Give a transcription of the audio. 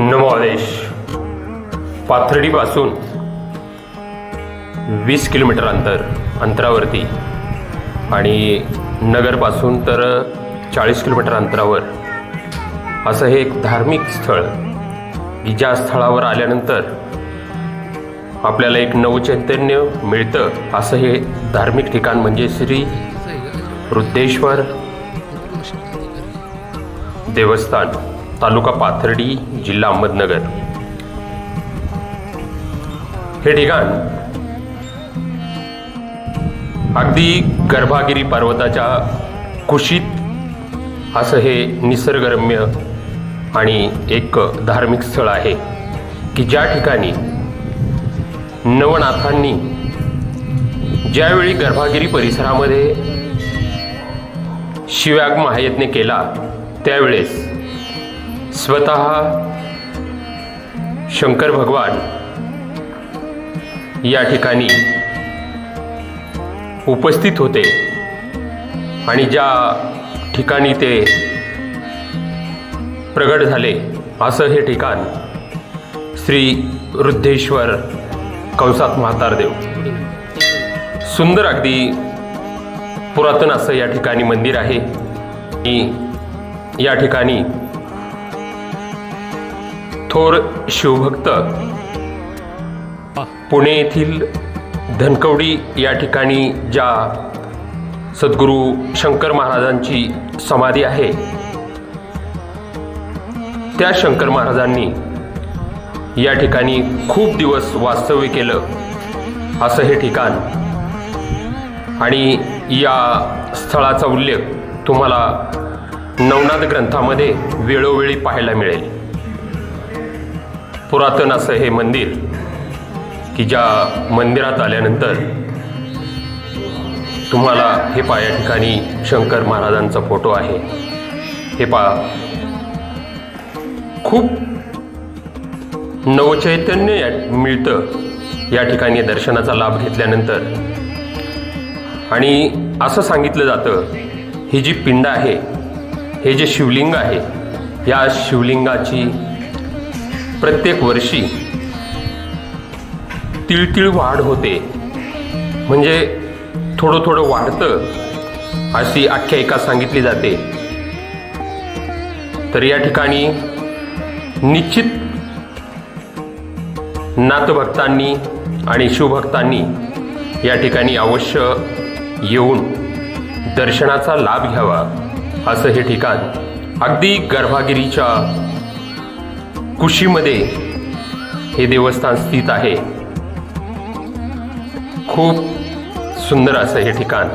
नमो आदेश पाथर्डीपासून वीस किलोमीटर अंतर अंतरावरती. आणि नगरपासून तर चाळीस किलोमीटर अंतरावर. असं हे एक धार्मिक स्थळ की ज्या स्थळावर आल्यानंतर आपल्याला एक नवचैतन्य मिळतं असं हे धार्मिक ठिकाण म्हणजे श्री वृद्धेश्वर देवस्थान. तालुका पाथर्डी जिल्हा अहमदनगर. हे ठिकाण अगदी गर्भागिरी पर्वताच्या कुशीत असं हे निसर्गरम्य आणि एक धार्मिक स्थळ आहे की ज्या ठिकाणी नवनाथांनी ज्यावेळी गर्भागिरी परिसरामध्ये शिव्याग महायज्ञ केला त्यावेळेस स्वतः शंकर भगवान या ठिकाणी उपस्थित होते आणि ज्या ठिकाणी ते प्रगट झाले असं हे ठिकाण श्री वृद्धेश्वर कंसात म्हातारदेव सुंदर अगदी पुरातन असं या ठिकाणी मंदिर आहे. की या ठिकाणी थोर शिवभक्त. पुणे येथील धनकवडी या ठिकाणी ज्या सद्गुरू शंकर महाराजांची समाधी आहे त्या शंकर महाराजांनी या ठिकाणी खूप दिवस वास्तव्य केलं असं हे ठिकाण. आणि या स्थळाचा उल्लेख तुम्हाला नवनाथ ग्रंथामध्ये वेळोवेळी पाहायला मिळेल. पुरातन असं हे मंदिर की ज्या मंदिरात आल्यानंतर तुम्हाला हे पा या ठिकाणी शंकर महाराजांचा फोटो आहे. हे पा खूप नवचैतन्य या- मिळतं या ठिकाणी दर्शनाचा लाभ घेतल्यानंतर. आणि असं सांगितलं जातं ही जी पिंड आहे हे जे शिवलिंग आहे या शिवलिंगाची प्रत्येक वर्षी तिळतिळ वाढ होते. म्हणजे थोडं थोडं वाढतं अशी आख्यायिका सांगितली जाते. तर या ठिकाणी निश्चित नातभक्तांनी आणि शिवभक्तांनी या ठिकाणी अवश्य येऊन दर्शनाचा लाभ घ्यावा असं हे ठिकाण अगदी गर्भागिरीच्या कुशीमध्ये हे देवस्थान स्थित आहे. खूप सुंदर असं हे ठिकाण.